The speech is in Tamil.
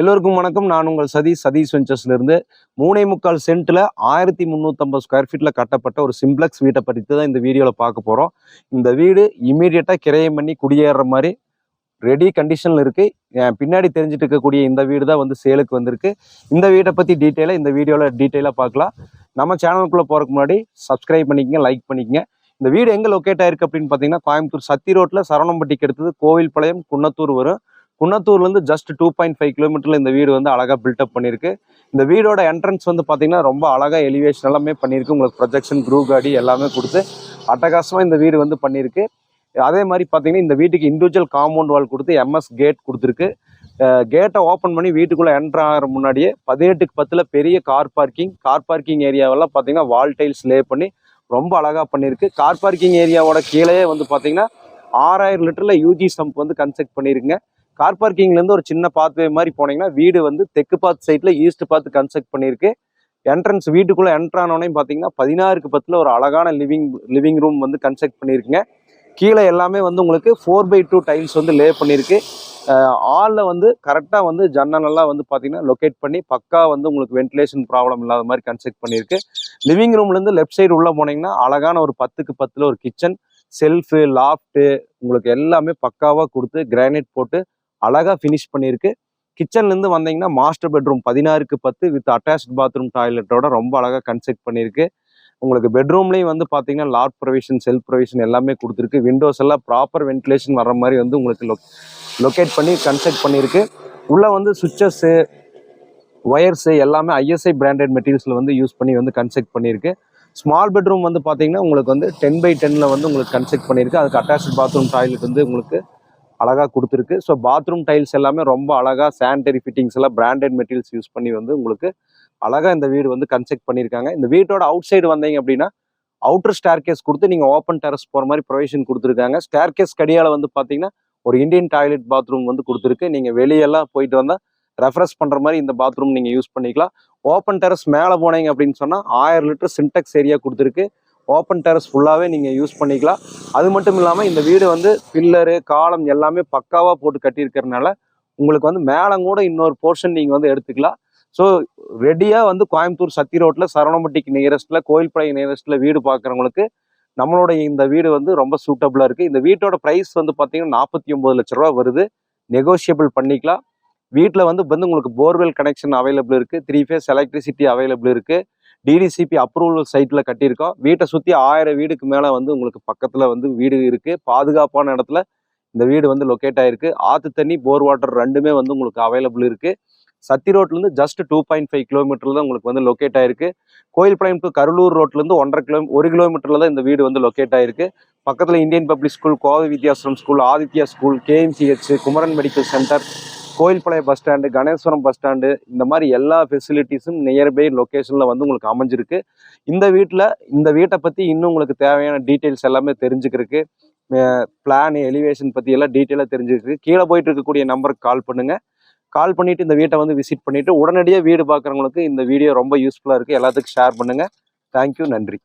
எல்லோருக்கும் வணக்கம். நான் உங்கள் சதீஷ். சதீஷ் வெஞ்சர்ஸ்லேருந்து மூணே முக்கால் சென்ட்டில் ஆயிரத்தி முந்நூற்றம்பது ஸ்கொயர் ஃபீட்டில் கட்டப்பட்ட ஒரு சிம்ப்ளெக்ஸ் வீட்டை பற்றி தான் இந்த வீடியோவில் பார்க்க போகிறோம் இந்த வீடு இமீடியட்டாக கிரையம் பண்ணி குடியேற மாதிரி ரெடி கண்டிஷனில் இருக்குது என் பின்னாடி தெரிஞ்சுட்டு இருக்கக்கூடிய இந்த வீடு தான் வந்து சேலுக்கு வந்திருக்கு. இந்த வீட்டை பற்றி டீட்டெயிலாக இந்த வீடியோவில் டீட்டெயிலாக பார்க்கலாம். நம்ம சேனலுக்குள்ளே போகிறதுக்கு முன்னாடி சப்ஸ்கிரைப் பண்ணிக்கங்க லைக் பண்ணிக்கங்க. இந்த வீடு எங்கே லொக்கேட் ஆயிருக்கு அப்படின்னு பார்த்தீங்கன்னா கோயம்புத்தூர் சத்தி ரோட்டில் சரவணம்பட்டிக்கு எடுத்தது கோவில்பாளையம் குன்னத்தூர் வரும். குன்னத்தூர்லேருந்து ஜஸ்ட் டூ பாயிண்ட் ஃபைவ் கிலோமீட்டரில் இந்த வீடு வந்து அழகாக பில்டப் பண்ணியிருக்கு இந்த வீடோட என்ட்ரன்ஸ் வந்து பார்த்தீங்கன்னா ரொம்ப அழகாக எலிவேஷன் எல்லாமே பண்ணியிருக்கு உங்களுக்கு ப்ரொஜெக்ஷன் க்ரூ காடி எல்லாமே கொடுத்து அட்டகாசமாக இந்த வீடு வந்து பண்ணியிருக்கு அதே மாதிரி பார்த்தீங்கன்னா இந்த வீட்டுக்கு இண்டிவிஜுவல் காம்பவுண்ட் வால் கொடுத்து எம்எஸ் கேட் கொடுத்துருக்கு. கேட்டை ஓப்பன் பண்ணி வீட்டுக்குள்ளே என்ட்ரு ஆகிற முன்னாடியே பதினெட்டுக்கு பத்தில் பெரிய கார் பார்க்கிங் கார் பார்க்கிங் ஏரியாவெல்லாம் பார்த்தீங்கன்னா வால் டைல்ஸ் லே பண்ணி ரொம்ப அழகாக பண்ணியிருக்கு கார் பார்க்கிங் ஏரியாவோட கீழே வந்து பார்த்தீங்கன்னா ஆறாயிரம் லிட்டரில் யூஜி சம்ப் வந்து கன்ஸ்ட்ரக்ட் பண்ணியிருக்குங்க கார் பார்க்கிங்லேருந்து ஒரு சின்ன பாத்வே மாதிரி போனீங்கன்னா வீடு வந்து தெற்கு பாத் சைடில் ஈஸ்ட் பார்த்து கன்ஸ்ட்ரக்ட் பண்ணியிருக்கு. என்ட்ரன்ஸ் வீட்டுக்குள்ளே என்ட்ரானோடனே பார்த்தீங்கன்னா பதினாறுக்கு பத்தில் ஒரு அழகான லிவிங் லிவிங் ரூம் வந்து கன்ஸ்ட்ரக்ட் பண்ணியிருக்குங்க. கீழே எல்லாமே வந்து உங்களுக்கு ஃபோர் பை டூ டைல்ஸ் வந்து லே பண்ணியிருக்கு. ஆளில் வந்து கரெக்டாக வந்து ஜன்னலெல்லாம் வந்து பார்த்தீங்கன்னா லொக்கேட் பண்ணி பக்கா வந்து உங்களுக்கு வென்டிலேஷன் ப்ராப்ளம் இல்லாத மாதிரி கன்ஸ்ட்ரக்ட் பண்ணியிருக்கு. லிவிங் ரூம்லேருந்து லெஃப்ட் சைடு உள்ளே போனீங்கன்னா அழகான ஒரு பத்துக்கு பத்தில் ஒரு கிச்சன் செல்ஃபு லாஃப்ட்டு உங்களுக்கு எல்லாமே பக்காவாக கொடுத்து கிரானைட் போட்டு அழகாக ஃபினிஷ் பண்ணியிருக்கு. கிச்சன்லேருந்து வந்தீங்கன்னா மாஸ்டர் பெட்ரூம் பதினாறுக்கு பத்து வித் அட்டாச் பாத்ரூம் டாய்லெட்டோட ரொம்ப அழகாக கன்செக்ட் பண்ணியிருக்கு. உங்களுக்கு பெட்ரூம்லேயும் வந்து பார்த்தீங்கன்னா லார்ட் ப்ரொவிஷன் செல்ஃப் ப்ரொவிஷன் எல்லாமே கொடுத்துருக்கு. விண்டோஸ் எல்லாம் ப்ராப்பர் வென்டிலேஷன் வர மாதிரி வந்து உங்களுக்கு லொ லொக்கேட் பண்ணி கன்செக்ட் பண்ணியிருக்கு. உள்ளே வந்து சுவிச்சஸ்ஸு ஒயர்ஸு எல்லாமே ஐஎஸ்ஐ பிராண்டட் மெட்டீரியல்ஸில் வந்து யூஸ் பண்ணி வந்து கன்செக்ட் பண்ணியிருக்கு. ஸ்மால் பெட்ரூம் வந்து பார்த்தீங்கன்னா உங்களுக்கு வந்து டென் பை டென்னில் வந்து உங்களுக்கு கன்செக்ட் பண்ணியிருக்கு. அதுக்கு அட்டாச் பாத்ரூம் டாய்லெட் வந்து உங்களுக்கு அழகாக கொடுத்துருக்கு. ஸோ பாத்ரூம் டைல்ஸ் எல்லாமே ரொம்ப அழகாக சானிடரி ஃபிட்டிங்ஸ் எல்லாம் பிராண்டட் மெட்டீரியல்ஸ் யூஸ் பண்ணி வந்து உங்களுக்கு அழகாக இந்த வீடு வந்து கன்ஸ்ட்ரக்ட் பண்ணியிருக்காங்க. இந்த வீட்டோட அவுட் சைடு வந்தீங்க அப்படின்னா அவுட்டர் ஸ்டேர் கேஸ் கொடுத்து நீங்கள் ஓப்பன் டெரஸ் போகிற மாதிரி ப்ரொவிஷன் கொடுத்துருக்காங்க. ஸ்டேர் கேஸ் கடியால் வந்து பார்த்தீங்கன்னா ஒரு இந்தியன் டாய்லெட் பாத்ரூம் வந்து கொடுத்துருக்கு. நீங்கள் வெளியெல்லாம் போயிட்டு வந்தால் ரெஃப்ரெஷ் பண்ணுற மாதிரி இந்த பாத்ரூம் நீங்கள் யூஸ் பண்ணிக்கலாம். ஓப்பன் டெரஸ் மேலே போனீங்க அப்படின்னு சொன்னால் ஆயிரம் லிட்டர் சின்டெக்ஸ் ஏரியா கொடுத்துருக்கு. ஓப்பன் டெரஸ் ஃபுல்லாகவே நீங்கள் யூஸ் பண்ணிக்கலாம். அது மட்டும் இல்லாமல் இந்த வீடு வந்து பில்லரு காலம் எல்லாமே பக்காவாக போட்டு கட்டியிருக்கிறதுனால உங்களுக்கு வந்து மேலே கூட இன்னொரு போர்ஷன் நீங்கள் வந்து எடுத்துக்கலாம். ஸோ ரெடியாக வந்து கோயம்புத்தூர் சத்தி ரோட்டில் சரவணம்பட்டிக்கு நியரஸ்ட்டில் கோயில்பாளையம் நியரஸ்ட்டில் வீடு பார்க்குறவங்களுக்கு நம்மளுடைய இந்த வீடு வந்து ரொம்ப சூட்டபுளாக இருக்குது இந்த வீட்டோட ப்ரைஸ் வந்து பார்த்தீங்கன்னா நாற்பத்தி ஒம்பது லட்ச ரூபா வருது. நெகோஷியபிள் பண்ணிக்கலாம். வீட்டில் வந்து வந்து உங்களுக்கு போர்வெல் கனெக்ஷன் அவைலபிள் இருக்குது த்ரீ ஃபேஸ் எலக்ட்ரிசிட்டி அவைலபிள் இருக்குது டிடிசிபி அப்ரூவல் சைட்டில் கட்டியிருக்கோம். வீட்டை சுற்றி ஆயிரம் வீடுக்கு மேலே வந்து உங்களுக்கு பக்கத்தில் வந்து வீடு இருக்குது பாதுகாப்பான இடத்துல இந்த வீடு வந்து லொக்கேட் ஆகிருக்கு ஆற்று தண்ணி போர் வாட்டர் ரெண்டுமே வந்து உங்களுக்கு அவைலபிள் இருக்குது சத்தி ரோட்லேருந்து ஜஸ்ட் டூ பாயிண்ட் ஃபைவ் கிலோமீட்டரில் தான் உங்களுக்கு வந்து லொக்கேட் ஆயிருக்கு. கோயில்பாளையம் டு கருளூர் ரோட்லேருந்து ஒன்றரை கிலோ ஒரு கிலோமீட்டரில் தான் இந்த வீடு வந்து லொக்கேட் ஆயிருக்கு. பக்கத்தில் Indian public school Kovai Vidyashram school Aditya school KMCH Kumaran medical centre Koilpalayam bus stand Ganeshwaram bus stand இந்த மாதிரி எல்லா ஃபெசிலிட்டிஸும் நியர்பை லொக்கேஷனில் வந்து உங்களுக்கு அமைஞ்சிருக்கு. இந்த வீட்டில் இந்த வீட்டை பற்றி இன்னும் உங்களுக்கு தேவையான டீட்டெயில்ஸ் எல்லாமே தெரிஞ்சுக்கிறதுக்கு பிளான் எலிவேஷன் பற்றி எல்லாம் டீட்டெயிலாக தெரிஞ்சுக்கிறதுக்கு கீழே போயிட்டு இருக்கக்கூடிய நம்பருக்கு கால் பண்ணுங்கள் கால் பண்ணிவிட்டு இந்த வீட்டை வந்து விசிட் பண்ணிவிட்டு உடனடியாக வீடு பார்க்குறவங்களுக்கு இந்த வீடியோ ரொம்ப யூஸ்ஃபுல்லாக இருக்குது எல்லாத்துக்கும் ஷேர் பண்ணுங்கள் தேங்க்யூ நன்றி.